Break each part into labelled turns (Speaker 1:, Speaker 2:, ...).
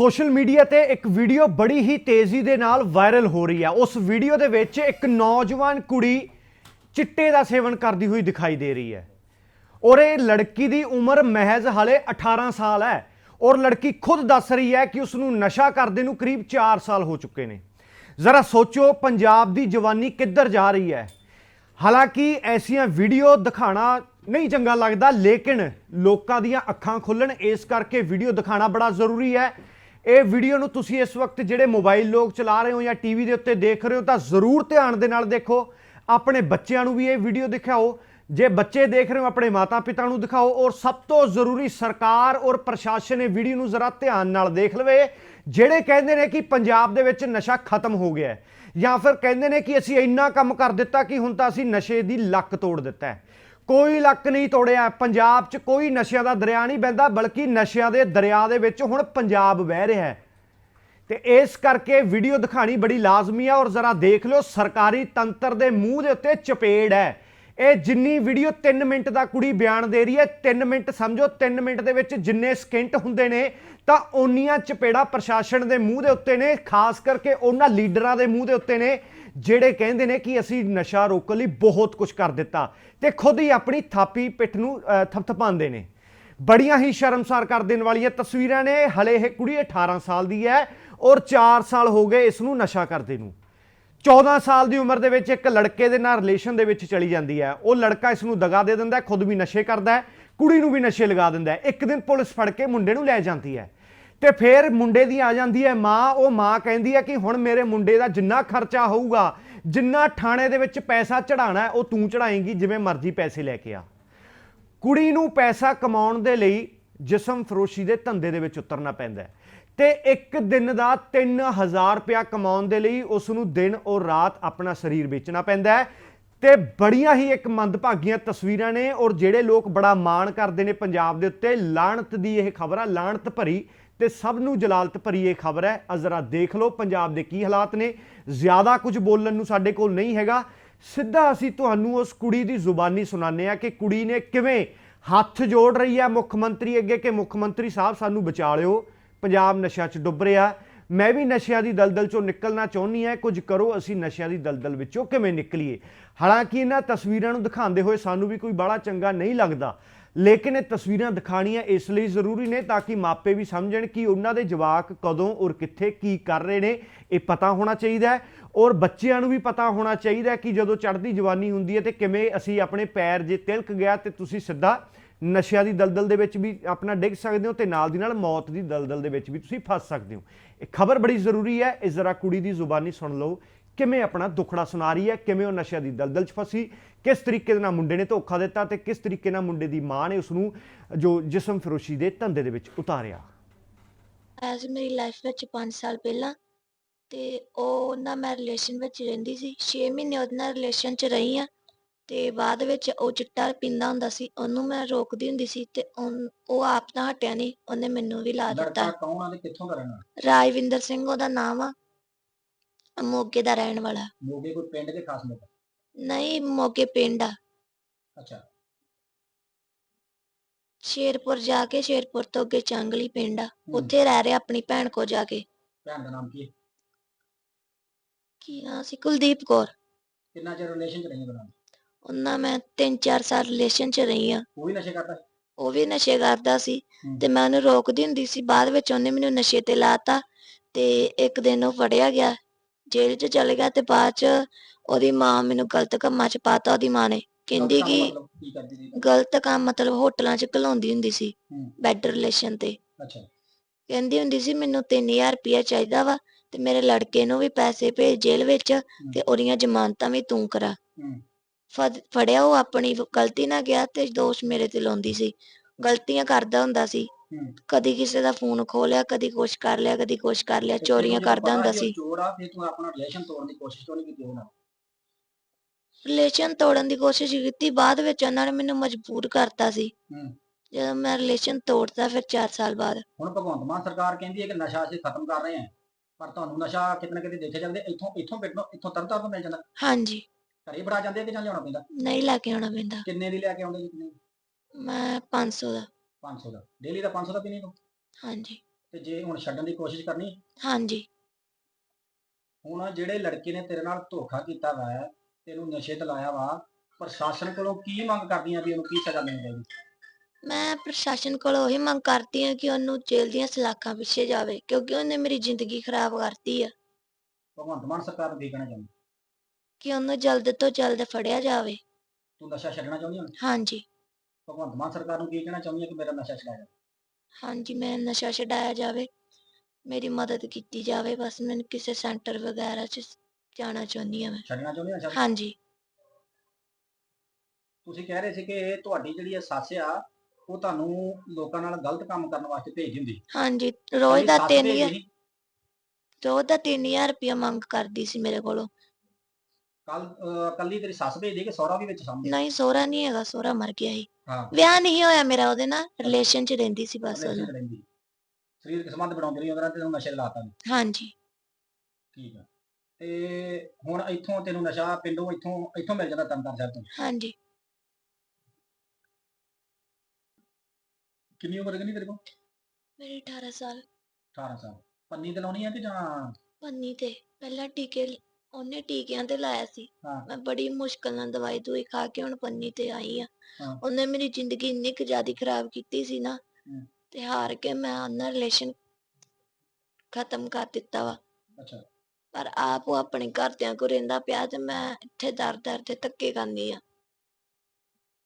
Speaker 1: Social media ਤੇ ਇੱਕ video ਬੜੀ ਹੀ ਤੇਜ਼ੀ ਦੇ ਨਾਲ ਵਾਇਰਲ ਹੋ ਰਹੀ ਹੈ ਉਸ ਵੀਡੀਓ ਦੇ ਵਿੱਚ ਇੱਕ ਨੌਜਵਾਨ ਕੁੜੀ ਚਿੱਟੇ ਦਾ ਸੇਵਨ ਕਰਦੀ ਹੋਈ ਦਿਖਾਈ ਦੇ ਰਹੀ ਹੈ। ਔਰ ਇਹ ਲੜਕੀ ਦੀ ਉਮਰ ਮਹਿਜ਼ ਹਾਲੇ 18 ਸਾਲ ਹੈ। ਔਰ ਲੜਕੀ ਖੁਦ ਦੱਸ ਰਹੀ ਹੈ ਕਿ ਉਸ ਨੂੰ ਨਸ਼ਾ ਕਰਦੇ ਨੂੰ ਕਰੀਬ 4 ਸਾਲ ਹੋ ਚੁੱਕੇ ਨੇ। ਜ਼ਰਾ ਸੋਚੋ, ਪੰਜਾਬ ਦੀ ਜਵਾਨੀ ਕਿੱਧਰ ਜਾ ਰਹੀ ਹੈ। ਹਾਲਾਂਕਿ ਐਸੀਆਂ ਵੀਡੀਓ ਦਿਖਾਣਾ ਨਹੀਂ ਚੰਗਾ ਲੱਗਦਾ, ਲੇਕਿਨ ਲੋਕਾਂ ਦੀਆਂ ਅੱਖਾਂ ਖੁੱਲਣ, ਇਸ ਕਰਕੇ ਵੀਡੀਓ ਦਿਖਾਣਾ ਬੜਾ ਜ਼ਰੂਰੀ ਹੈ। ਇਹ ਵੀਡੀਓ ਨੂੰ ਤੁਸੀਂ ਇਸ ਵਕਤ ਜਿਹੜੇ ਮੋਬਾਈਲ ਲੋਕ ਚਲਾ ਰਹੇ ਹੋ ਜਾਂ ਟੀਵੀ ਦੇ ਉੱਤੇ ਦੇਖ ਰਹੇ ਹੋ ਤਾਂ ਜ਼ਰੂਰ ਧਿਆਨ ਦੇ ਨਾਲ ਦੇਖੋ। ਆਪਣੇ ਬੱਚਿਆਂ ਨੂੰ ਵੀ ਇਹ ਵੀਡੀਓ ਦਿਖਾਓ। ਜੇ ਬੱਚੇ ਦੇਖ ਰਹੇ ਹੋ, ਆਪਣੇ ਮਾਤਾ-ਪਿਤਾ ਨੂੰ ਦਿਖਾਓ ਔਰ ਸਭ ਤੋਂ ਜ਼ਰੂਰੀ ਸਰਕਾਰ ਔਰ ਪ੍ਰਸ਼ਾਸਨ ਇਹ ਵੀਡੀਓ ਨੂੰ ਜ਼ਰਾ ਧਿਆਨ ਨਾਲ ਦੇਖ ਲਵੇ। ਜਿਹੜੇ ਕਹਿੰਦੇ ਨੇ ਕਿ ਪੰਜਾਬ ਦੇ ਵਿੱਚ ਨਸ਼ਾ ਖਤਮ ਹੋ ਗਿਆ ਹੈ ਜਾਂ ਫਿਰ ਕਹਿੰਦੇ ਨੇ ਕਿ ਅਸੀਂ ਇੰਨਾ ਕੰਮ ਕਰ ਦਿੱਤਾ ਕਿ ਹੁਣ ਤਾਂ ਅਸੀਂ ਨਸ਼ੇ ਦੀ ਲੱਕ ਤੋੜ ਦਿੱਤਾ ਹੈ। ਕੋਈ ਲੱਕ ਨਹੀਂ ਤੋੜਿਆ। ਪੰਜਾਬ 'ਚ ਕੋਈ ਨਸ਼ਿਆਂ ਦਾ ਦਰਿਆ ਨਹੀਂ ਵਹਿੰਦਾ ਬਲਕਿ ਨਸ਼ਿਆਂ ਦੇ ਦਰਿਆ ਦੇ ਵਿੱਚ ਹੁਣ ਪੰਜਾਬ ਵਹਿ ਰਿਹਾ ਹੈ। ਤੇ ਇਸ ਕਰਕੇ ਵੀਡੀਓ ਦਿਖਾਣੀ ਬੜੀ ਲਾਜ਼ਮੀ ਹੈ ਔਰ ਜ਼ਰਾ ਦੇਖ ਲਿਓ, ਸਰਕਾਰੀ ਤੰਤਰ ਦੇ ਮੂੰਹ ਦੇ ਉੱਤੇ ਚਪੇੜ ਹੈ। ਇਹ ਜਿੰਨੀ ਵੀਡੀਓ 3 ਮਿੰਟ ਦਾ ਕੁੜੀ ਬਿਆਨ ਦੇ ਰਹੀ ਹੈ 3 ਮਿੰਟ ਸਮਝੋ 3 ਮਿੰਟ ਦੇ ਵਿੱਚ ਜਿੰਨੇ ਸਕਿੰਟ ਹੁੰਦੇ ਨੇ, ਤਾਂ ਓਨੀਆਂ ਚਪੇੜਾ ਪ੍ਰਸ਼ਾਸਨ ਦੇ ਮੂੰਹ ਦੇ ਉੱਤੇ ਨੇ, ਖਾਸ ਕਰਕੇ ਉਹਨਾਂ ਲੀਡਰਾਂ ਦੇ ਮੂੰਹ ਦੇ ਉੱਤੇ ਨੇ। ਜਿਹੜੇ ਕਹਿੰਦੇ ਨੇ ਕਿ ਅਸੀਂ ਨਸ਼ਾ ਰੋਕਣ ਲਈ ਬਹੁਤ ਕੁਝ ਕਰ ਦਿੱਤਾ ਤੇ ਖੁਦ ਹੀ ਆਪਣੀ ਥਾਪੀ ਪਿੱਠ ਨੂੰ ਅਹ, ਥਪਥਪਾਉਂਦੇ ਨੇ। ਬੜੀਆਂ ਹੀ ਸ਼ਰਮਸਾਰ ਕਰ ਦੇਣ ਵਾਲੀਆਂ ਤਸਵੀਰਾਂ ਨੇ। ਹਲੇ ਇਹ ਕੁੜੀ 18 ਸਾਲ ਦੀ ਹੈ ਔਰ 4 ਸਾਲ ਹੋ ਗਏ ਇਸ ਨੂੰ ਨਸ਼ਾ ਕਰਦੇ ਨੂੰ। 14 ਸਾਲ ਦੀ ਉਮਰ ਦੇ ਵਿੱਚ ਇੱਕ ਲੜਕੇ ਦੇ ਨਾਲ ਰਿਲੇਸ਼ਨ ਦੇ ਵਿੱਚ ਚਲੀ ਜਾਂਦੀ ਹੈ। ਉਹ ਲੜਕਾ ਇਸ ਨੂੰ ਦਗਾ ਦੇ ਦਿੰਦਾ ਖੁਦ ਵੀ ਨਸ਼ੇ ਕਰਦਾ ਹੈ ਕੁੜੀ ਨੂੰ ਵੀ ਨਸ਼ੇ ਲਗਾ ਦਿੰਦਾ ਹੈ। ਇੱਕ ਦਿਨ ਪੁਲਿਸ ਫੜ ਕੇ ਮੁੰਡੇ ਨੂੰ ਲੈ ਜਾਂਦੀ ਹੈ। ਤੇ ਫਿਰ ਮੁੰਡੇ ਦੀ ਆ ਜਾਂਦੀ ਹੈ ਮਾਂ, ਉਹ ਮਾਂ ਕਹਿੰਦੀ ਹੈ ਕਿ ਹੁਣ ਮੇਰੇ ਮੁੰਡੇ ਦਾ ਜਿੰਨਾ ਖਰਚਾ ਹੋਊਗਾ, ਜਿੰਨਾ ਥਾਣੇ ਦੇ ਵਿੱਚ ਪੈਸਾ ਚੜਾਣਾ ਉਹ ਤੂੰ ਚੜਾਏਂਗੀ ਜਿਵੇਂ ਮਰਜ਼ੀ ਪੈਸੇ ਲੈ ਕੇ ਆ। ਕੁੜੀ ਨੂੰ ਪੈਸਾ ਕਮਾਉਣ ਦੇ ਲਈ ਜਿਸਮ ਫਰੋਸ਼ੀ ਦੇ ਧੰਦੇ ਦੇ ਵਿੱਚ ਉਤਰਨਾ ਪੈਂਦਾ ਹੈ। ਤੇ ਇੱਕ ਦਿਨ ਦਾ 3000 ਰੁਪਇਆ ਕਮਾਉਣ ਦੇ ਲਈ ਉਸ ਨੂੰ ਦਿਨ ਔਰ ਰਾਤ ਆਪਣਾ ਸਰੀਰ ਵੇਚਣਾ ਪੈਂਦਾ ਹੈ। ਤੇ ਬੜੀਆਂ ਹੀ ਇੱਕ ਮੰਦਭਾਗੀਆਂ ਤਸਵੀਰਾਂ ਨੇ ਔਰ ਜਿਹੜੇ ਲੋਕ ਬੜਾ ਮਾਣ ਕਰਦੇ ਨੇ ਪੰਜਾਬ ਦੇ ਉੱਤੇ ਲਾਣਤ ਦੀ ਇਹ ਖਬਰ ਆ ਲਾਹਣਤ ਭਰੀ ਤੇ ਸਭ ਨੂੰ ਜਲਾਲਤ ਭਰੀ ਇਹ ਖਬਰ ਹੈ। ਅਜ਼ਰਾ ਦੇਖ ਲਓ ਪੰਜਾਬ ਦੇ ਕੀ ਹਾਲਾਤ ਨੇ। ਜ਼ਿਆਦਾ ਕੁਝ ਬੋਲਣ ਨੂੰ ਸਾਡੇ ਕੋਲ ਨਹੀਂ ਹੈਗਾ। ਸਿੱਧਾ ਅਸੀਂ ਤੁਹਾਨੂੰ ਉਸ ਕੁੜੀ ਦੀ ਜ਼ੁਬਾਨੀ ਸੁਣਾਉਂਦੇ ਆ ਕਿ ਕੁੜੀ ਨੇ ਕਿਵੇਂ ਹੱਥ ਜੋੜ ਰਹੀ ਹੈ ਮੁੱਖ ਮੰਤਰੀ ਅੱਗੇ ਕਿ ਮੁੱਖ ਮੰਤਰੀ ਸਾਹਿਬ ਸਾਨੂੰ ਬਚਾ ਲਿਓ। ਪੰਜਾਬ ਨਸ਼ਿਆਂ 'ਚ ਡੁੱਬ ਰਿਹਾ। ਮੈਂ ਵੀ ਨਸ਼ਿਆਂ ਦੀ ਦਲਦਲ 'ਚੋਂ ਨਿਕਲਣਾ ਚਾਹੁੰਦੀ ਹਾਂ। ਕੁਝ ਕਰੋ, ਅਸੀਂ ਨਸ਼ਿਆਂ ਦੀ ਦਲਦਲ ਵਿੱਚੋਂ ਕਿਵੇਂ ਨਿਕਲੀਏ? ਹਾਲਾਂਕਿ ਇਹਨਾਂ ਤਸਵੀਰਾਂ ਨੂੰ ਦਿਖਾਉਂਦੇ ਹੋਏ ਸਾਨੂੰ ਵੀ ਕੋਈ ਬੜਾ ਚੰਗਾ ਨਹੀਂ ਲੱਗਦਾ। ਲੇਕਿਨ ਇਹ ਤਸਵੀਰਾਂ ਦਿਖਾਣੀਆਂ ਇਸ ਲਈ ਜ਼ਰੂਰੀ ਨੇ ਤਾਂ ਕਿ ਮਾਪੇ ਵੀ ਸਮਝਣ ਕਿ ਉਹਨਾਂ ਦੇ ਜਵਾਕ ਕਦੋਂ ਔਰ ਕਿੱਥੇ ਕੀ ਕਰ ਰਹੇ ਨੇ, ਇਹ ਪਤਾ ਹੋਣਾ ਚਾਹੀਦਾ ਹੈ। ਔਰ ਬੱਚਿਆਂ ਨੂੰ ਵੀ ਪਤਾ ਹੋਣਾ ਚਾਹੀਦਾ ਕਿ ਜਦੋਂ ਚੜ੍ਹਦੀ ਜਵਾਨੀ ਹੁੰਦੀ ਹੈ ਤੇ ਕਿਵੇਂ ਅਸੀਂ ਆਪਣੇ ਪੈਰ ਜੇ ਤਿਲਕ ਗਿਆ ਤੇ ਤੁਸੀਂ ਸਿੱਧਾ ਨਸ਼ਿਆਂ ਦੀ ਦਲਦਲ ਦੇ ਵਿੱਚ ਵੀ ਆਪਣਾ ਡਿੱਗ ਸਕਦੇ ਹੋ ਤੇ ਨਾਲ ਦੀ ਨਾਲ ਮੌਤ ਦੀ ਦਲਦਲ ਦੇ ਵਿੱਚ ਵੀ ਤੁਸੀਂ ਫਸ ਸਕਦੇ ਹੋ। ਇਹ ਖਬਰ ਬੜੀ ਜ਼ਰੂਰੀ ਹੈ ਇਸ ਜ਼ਰਾ ਕੁੜੀ ਦੀ ਜ਼ੁਬਾਨੀ ਸੁਣ ਲਓ ਕਿਵੇਂ ਆਪਣਾ ਦੁੱਖੜਾ ਸੁਣਾ ਰਹੀ ਹੈ ਕਿਵੇਂ ਉਹ ਨਸ਼ਿਆਂ ਦੀ ਦਲਦਲ 'ਚ ਫਸੀ ਕਿਸ ਤਰੀਕੇ ਦੇ ਨਾਲ ਮੁੰਡੇ ਨੇ ਧੋਖਾ ਦਿੱਤਾ ਤੇ ਕਿਸ ਤਰੀਕੇ ਨਾਲ ਮੁੰਡੇ ਦੀ ਮਾਂ ਨੇ ਉਸ ਨੂੰ ਜੋ ਜਿਸਮ ਫਰੋਸ਼ੀ ਦੇ ਧੰਦੇ ਦੇ ਵਿੱਚ ਉਤਾਰਿਆ?
Speaker 2: ਐਜ਼ ਮੇਰੀ ਲਾਈਫ ਵਿੱਚ 5 ਸਾਲ ਪਹਿਲਾਂ ਤੇ ਉਹ ਨਾਲ ਮੈਂ ਰਿਲੇਸ਼ਨ ਵਿੱਚ ਰਹਿੰਦੀ ਸੀ 6 ਮਹੀਨੇ ਉਹਦੇ ਨਾਲ ਰਿਲੇਸ਼ਨ 'ਚ ਰਹੀ ਆ ਤੇ ਬਾਅਦ ਵਿੱਚ ਉਹ ਚਿੱਟਾ ਪੀਂਦਾ ਹੁੰਦਾ ਸੀ ਉਹਨੂੰ ਮੈਂ ਰੋਕਦੀ ਹੁੰਦੀ ਸੀ ਤੇ ਉਨ- ਉਹ ਆਪ ਤਾਂ ਹਟਿਆ ਨਹੀਂ ਉਹਨੇ ਮੈਨੂੰ ਵੀ ਲਾ ਦਿੱਤਾ।
Speaker 3: ਲੜਕਾ ਕੌਣ ਆ ਤੇ ਕਿੱਥੋਂ ਦਾ ਰਹਿਣਾ
Speaker 2: ਰਾਜਵਿੰਦਰ ਸਿੰਘ ਉਹਦਾ ਨਾਮ ਆ। ਮੋਗੇ ਦਾ ਰਹਿਣ ਵਾਲਾ।
Speaker 3: ਮੋਗੇ ਕੋਈ ਪਿੰਡ ਦੇ ਖਾਸ ਲੋਕ
Speaker 2: ਨਹੀਂ ਮੋਗੇ ਪਿੰਡ ਆ।
Speaker 3: ਅੱਛਾ।
Speaker 2: ਸ਼ੇਰਪੁਰ ਜਾ ਕੇ ਸ਼ੇਰਪੁਰ ਤੋਂ ਅੱਗੇ ਚੰਗਲੀ ਪਿੰਡ ਆ। ਉੱਥੇ ਰਹਿ ਰਿਹਾ ਆਪਣੀ ਭੈਣ ਕੋ ਜਾ ਕੇ।
Speaker 3: ਭੈਣ ਦਾ ਨਾਮ ਕੀ ਹੈ?
Speaker 2: ਕੀ ਨਾਂ ਸੀ? ਕੁਲਦੀਪ ਕੌਰ।
Speaker 3: ਕਿੰਨਾ ਚਿਰ ਰਿਲੇਸ਼ਨ ਚ ਰਹੀਆਂ ਦੋਨਾਂ?
Speaker 2: ਉਹਨਾਂ ਮੈਂ 3-4 ਸਾਲ ਰਿਲੇਸ਼ਨ 'ਚ ਰਹੀ ਆ
Speaker 3: ਉਹ ਵੀ ਨਸ਼ੇ ਕਰਦਾ ਸੀ?
Speaker 2: ਉਹ ਵੀ ਨਸ਼ੇ ਕਰਦਾ ਸੀ। ਤੇ ਮੈਂ ਉਹਨੂੰ ਰੋਕਦੀ ਹੁੰਦੀ ਸੀ। ਬਾਅਦ ਵਿੱਚ ਉਹਨੇ ਮੈਨੂੰ ਨਸ਼ੇ ਤੇ ਲਾਤਾ ਤੇ ਇੱਕ ਦਿਨ ਉਹ ਫੜਿਆ ਗਿਆ। ਜੇਲ੍ਹ 'ਚ ਚਲੇ ਗਿਆ ਤੇ ਬਾਅਦ 'ਚ ਉਹਦੀ ਮਾਂ ਮੈਨੂੰ ਗਲਤ ਕੰਮਾਂ 'ਚ ਪਾਤਾ ਉਹਦੀ ਮਾਂ ਨੇ। ਕਹਿੰਦੀ ਕਿ
Speaker 3: ਮਤਲਬ ਕੀ ਕਰਦੀ ਸੀ?
Speaker 2: ਗਲਤ ਕੰਮ ਮਤਲਬ ਹੋਟਲਾਂ 'ਚ ਘਲਾਉਂਦੀ ਹੁੰਦੀ ਸੀ
Speaker 3: ਹੂੰ।
Speaker 2: ਬੈਡ ਰਿਲੇਸ਼ਨ ਤੇ।
Speaker 3: ਅੱਛਾ।
Speaker 2: ਕਹਿੰਦੀ ਹੁੰਦੀ ਸੀ ਮੈਨੂੰ 3000 ਰੁਪਇਆ ਚਾਹੀਦਾ ਵਾ ਤੇ ਮੇਰੇ ਲੜਕੇ ਨੂੰ ਵੀ ਪੈਸੇ ਭੇਜ ਜੇਲ੍ਹ ਵਿੱਚ ਤੇ ਉਹਦੀਆਂ ਜ਼ਮਾਨਤਾਂ ਵੀ ਤੂੰ ਕਰਾ।
Speaker 3: ਹੂੰ।
Speaker 2: ਫੜ- ਫੜਿਆ ਉਹ ਆਪਣੀ ਗਲਤੀ ਨਾਲ ਗਿਆ ਤੇ ਦੋਸ਼ ਮੇਰੇ ਤੇ ਲਾਉਂਦੀ ਸੀ। ਗਲਤੀਆਂ ਕਰਦਾ ਹੁੰਦਾ ਸੀ। ਕਦੀ ਕਿਸੇ ਦਾ ਫੋਨ ਖੋਲਿਆ ਕਦੀ ਕੁਛ ਕਰ ਲਿਆ ਕਦੀ ਕੁਛ ਕਰ ਲਿਆ ਚੋਰੀਆਂ ਕਰਦਾ ਹੁੰਦਾ ਸੀ।
Speaker 3: ਚੋਰ ਆ ਫਿਰ ਤੂੰ ਆਪਣਾ ਰਿਲੇਸ਼ਨ ਤੋੜਨ ਦੀ ਕੋਸ਼ਿਸ਼ ਕਿਉਂ ਨਹੀਂ ਕੀਤੀ ਉਹਨਾਂ
Speaker 2: ਰਿਲੇਸ਼ਨ ਤੋੜਨ ਦੀ ਕੋਸ਼ਿਸ਼ ਕੀਤੀ ਬਾਅਦ ਵਿੱਚ ਉਹਨਾਂ ਨੇ ਮੈਨੂੰ ਮਜਬੂਰ ਕਰਤਾ ਸੀ।
Speaker 3: ਹੂੰ।
Speaker 2: ਜਦੋਂ ਮੈਂ ਰਿਲੇਸ਼ਨ ਤੋੜਤਾ ਫਿਰ 4 ਸਾਲ ਬਾਅਦ।
Speaker 3: ਹੁਣ ਭਗਵੰਤ ਮਾਨ ਸਰਕਾਰ ਕਹਿੰਦੀ ਹੈ ਕਿ ਨਸ਼ਾ ਅਸੀਂ ਖਤਮ ਕਰ ਰਹੇ ਹਾਂ ਪਰ ਤੁਹਾਨੂੰ ਨਸ਼ਾ ਕਿਤੇ ਨਾ ਕਿਤੇ ਦੇਖੇ ਜਾਂਦੇ ਇੱਥੋਂ ਇੱਥੋਂ ਪਿੰਡੋਂ ਇੱਥੋਂ ਤਰਤਾ ਤੋਂ ਮਿਲ ਜਾਂਦਾ।
Speaker 2: ਹਾਂਜੀ।
Speaker 3: ਘਰੇ ਬੜਾ ਜਾਂਦੇ ਕਿ ਜਾਂ ਲਿਆਉਣਾ ਪੈਂਦਾ?
Speaker 2: ਨਹੀਂ ਲੈ ਕੇ ਆਉਣਾ ਪੈਂਦਾ।
Speaker 3: ਕਿੰਨੇ ਦੀ ਲੈ ਕੇ ਆਉਂਦੇ ਜੀ ਕਿੰਨੇ
Speaker 2: ਮੈਂ 500 ਦਾ।
Speaker 3: 500 ਦਾ। ਡੇਲੀ ਦਾ 500 ਦਾ ਪੀਣੀ ਤੂੰ।
Speaker 2: ਹਾਂਜੀ।
Speaker 3: ਤੇ ਜੇ ਹੁਣ ਛੱਡਣ ਦੀ ਕੋਸ਼ਿਸ਼ ਕਰਨੀ?
Speaker 2: ਹਾਂਜੀ।
Speaker 3: ਹੁਣ ਜਿਹੜੇ ਲੜਕੇ ਨੇ ਤੇਰੇ ਨਾਲ ਧੋਖਾ ਕੀਤਾ ਵਾ ਤੈਨੂੰ ਨਸ਼ੇ ਤੇ ਲਾਇਆ ਵਾ ਪ੍ਰਸ਼ਾਸਨ ਕੋਲੋਂ ਕੀ ਮੰਗ ਕਰਦੀਆਂ ਵੀ ਉਹਨੂੰ ਕੀ ਸਜ਼ਾ ਮਿਲਣੀ ਚਾਹੀਦੀ?
Speaker 2: ਮੈਂ ਪ੍ਰਸ਼ਾਸਨ ਕੋਲੋਂ ਉਹੀ ਮੰਗ ਕਰਦੀ ਹਾਂ ਕਿ ਉਹਨੂੰ ਜੇਲ੍ਹ ਦੀਆਂ ਸਲਾਖਾਂ ਪਿੱਛੇ ਜਾਵੇ ਕਿਉਂਕਿ ਉਹਨੇ ਮੇਰੀ ਜ਼ਿੰਦਗੀ ਖਰਾਬ ਕਰਤੀ ਆ।
Speaker 3: ਭਗਵੰਤ ਮਾਨ ਸਰਕਾਰ ਨੂੰ ਕੀ ਕਹਿਣਾ ਚਾਹੁੰਦੀ?
Speaker 2: ਕਿ ਉਹਨੂੰ ਜਲਦ ਤੋਂ ਜਲਦ ਫੜਿਆ ਜਾਵੇ।
Speaker 3: ਤੂੰ ਨਸ਼ਾ ਛੱਡਣਾ ਚਾਹੁੰਦੀ ਹੁਣ?
Speaker 2: ਹਾਂਜੀ।
Speaker 3: ਭਗਵੰਤ ਮਾਨ ਸਰਕਾਰ ਨੂੰ ਕੀ ਕਹਿਣਾ ਚਾਹੁੰਦੀ ਹੈ ਕਿ ਮੇਰਾ ਨਸ਼ਾ ਛਡਾ ਜਾ
Speaker 2: ਹਾਂਜੀ ਮੈਂ ਨਸ਼ਾ ਛਡਾਇਆ ਜਾਵੇ ਮੇਰੀ ਮਦਦ ਕੀਤੀ ਜਾਵੇ ਬਸ ਮੈਨੂੰ ਕਿਸੇ ਸੈਂਟਰ ਵਗੈਰਾ 'ਚ ਜਾਣਾ ਚਾਹੁੰਦੀ ਹਾਂ ਮੈਂ।
Speaker 3: ਛੱਡਣਾ ਚਾਹੁੰਦੀ ਹਾਂ ਨਸ਼ਾ?
Speaker 2: ਹਾਂਜੀ।
Speaker 3: ਤੁਸੀਂ ਕਹਿ ਰਹੇ ਸੀ ਕਿ ਇਹ ਤੁਹਾਡੀ ਜਿਹੜੀ ਇਹ ਸੱਸ ਆ ਉਹ ਤੁਹਾਨੂੰ ਲੋਕਾਂ ਨਾਲ ਗਲਤ ਕੰਮ ਕਰਨ ਵਾਸਤੇ ਭੇਜ ਦਿੰਦੀ।
Speaker 2: ਹਾਂਜੀ ਰੋਜ਼ ਦਾ
Speaker 3: ਤੁਹਾਡੀ ਸੱਸ
Speaker 2: 3000
Speaker 3: ਭੇਜਦੀ
Speaker 2: ਰੋਜ਼ ਦਾ 3000 ਰੁਪਇਆ ਮੰਗ ਕਰਦੀ ਸੀ ਮੇਰੇ ਕੋਲੋਂ।
Speaker 3: ਕੱਲ ਕੱਲੀ ਤੇਰੀ ਸੱਸ ਭੇਜਦੀ ਕਿ ਸਹੁਰਾ ਵੀ ਵਿੱਚ ਸਾਹਮਣੇ?
Speaker 2: ਨਹੀਂ ਸੋਹਰਾ ਨਹੀਂ ਹੈਗਾ ਸੋਹਰਾ ਮਰ ਗਿਆ ਸੀ।
Speaker 3: ਹਾਂ।
Speaker 2: ਵਿਆਹ ਨਹੀਂ ਹੋਇਆ ਮੇਰਾ ਉਹਦੇ ਨਾਲ ਰਿਲੇਸ਼ਨ 'ਚ ਰਹਿੰਦੀ ਸੀ ਬਸ ਉਹਨੂੰ
Speaker 3: ਰਹਿੰਦੀ। ਸਰੀਰਕ ਸੰਬੰਧ ਬਣਾਉਂਦੀ ਰਹੀ ਉਹਦੇ ਨਾਲ ਤੈਨੂੰ ਨਸ਼ੇ ਲਾਤਾ
Speaker 2: ਹਾਂਜੀ।
Speaker 3: ਠੀਕ ਆ। ਤੇ ਹੁਣ ਇੱਥੋਂ ਤੈਨੂੰ ਨਸ਼ਾ ਪਿੰਡੋਂ ਇੱਥੋਂ ਇੱਥੋਂ ਮਿਲ ਜਾਂਦਾ ਤੰਤਰ ਸਾਹਿਬ ਤੋਂ?
Speaker 2: ਹਾਂਜੀ।
Speaker 3: ਕਿੰਨੀ ਉਮਰ ਕਿੰਨੀ ਤੇਰੇ ਕੋਲ?
Speaker 2: ਮੇਰੀ 18 ਸਾਲ।
Speaker 3: 18 ਸਾਲ। ਪੰਨੀ ਤੇ ਲਾਉਣੀ ਆ ਕਿ ਜਾਂ
Speaker 2: ਪੰਨੀ ਤੇ ਪਹਿਲਾਂ ਟੀਕੇ ਉਹਨੇ ਟੀਕਿਆਂ ਤੇ ਲਾਇਆ ਸੀ।
Speaker 3: ਹਾਂ।
Speaker 2: ਮੈਂ ਬੜੀ ਮੁਸ਼ਕਲ ਨਾਲ ਦਵਾਈ ਦੂਈ ਖਾ ਕੇ ਹੁਣ ਪੰਨੀ ਤੇ ਆਈ ਆ।
Speaker 3: ਹਾਂ।
Speaker 2: ਉਹਨੇ ਮੇਰੀ ਜ਼ਿੰਦਗੀ ਇੰਨੀ ਕੁ ਜ਼ਿਆਦਾ ਖਰਾਬ ਕੀਤੀ ਸੀ ਨਾ
Speaker 3: ਹੂੰ।
Speaker 2: ਤੇ ਹਾਰ ਕੇ ਮੈਂ ਉਹਨਾਂ ਰਿਲੇਸ਼ਨ ਖਤਮ ਕਰ ਦਿੱਤਾ ਵਾ।
Speaker 3: ਅੱਛਾ।
Speaker 2: ਪਰ ਆਪ ਉਹ ਆਪਣੇ ਘਰਦਿਆਂ ਕੋ ਰਹਿੰਦਾ ਪਿਆ ਤੇ ਮੈਂ ਇੱਥੇ ਦਰ ਦਰ ਤੇ ਧੱਕੇ ਖਾਂਦੀ ਆ।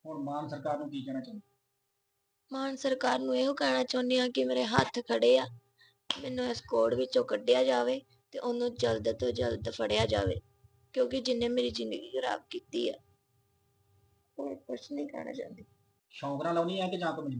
Speaker 3: ਹੁਣ ਮਾਨ ਸਰਕਾਰ ਨੂੰ ਕੀ ਕਹਿਣਾ ਚਾਹੁੰਦੀ?
Speaker 2: ਮਾਨ ਸਰਕਾਰ ਨੂੰ ਇਹੋ ਕਹਿਣਾ ਚਾਹੁੰਦੀ ਆ ਕਿ ਮੇਰੇ ਹੱਥ ਖੜੇ ਆ। ਮੈਨੂੰ ਇਸ ਕੋੜ ਵਿੱਚੋਂ ਕੱਢਿਆ ਜਾਵੇ ਤੇ ਉਹਨੂੰ ਜਲਦ ਤੋਂ ਜਲਦ ਫੜਿਆ ਜਾਵੇ, ਕਿਉਂਕਿ ਜਿੰਨੇ ਮੇਰੀ ਜ਼ਿੰਦਗੀ ਖਰਾਬ ਕੀਤੀ ਆ, ਉਹ ਕੁਛ ਨਹੀਂ ਕਹਿਣਾ ਚਾਹੁੰਦੀ।
Speaker 3: ਸ਼ੌਂਕ ਨਾਲ ਲਾਉਣੀ ਆ ਕਿ ਜਾਂ ਕੋਈ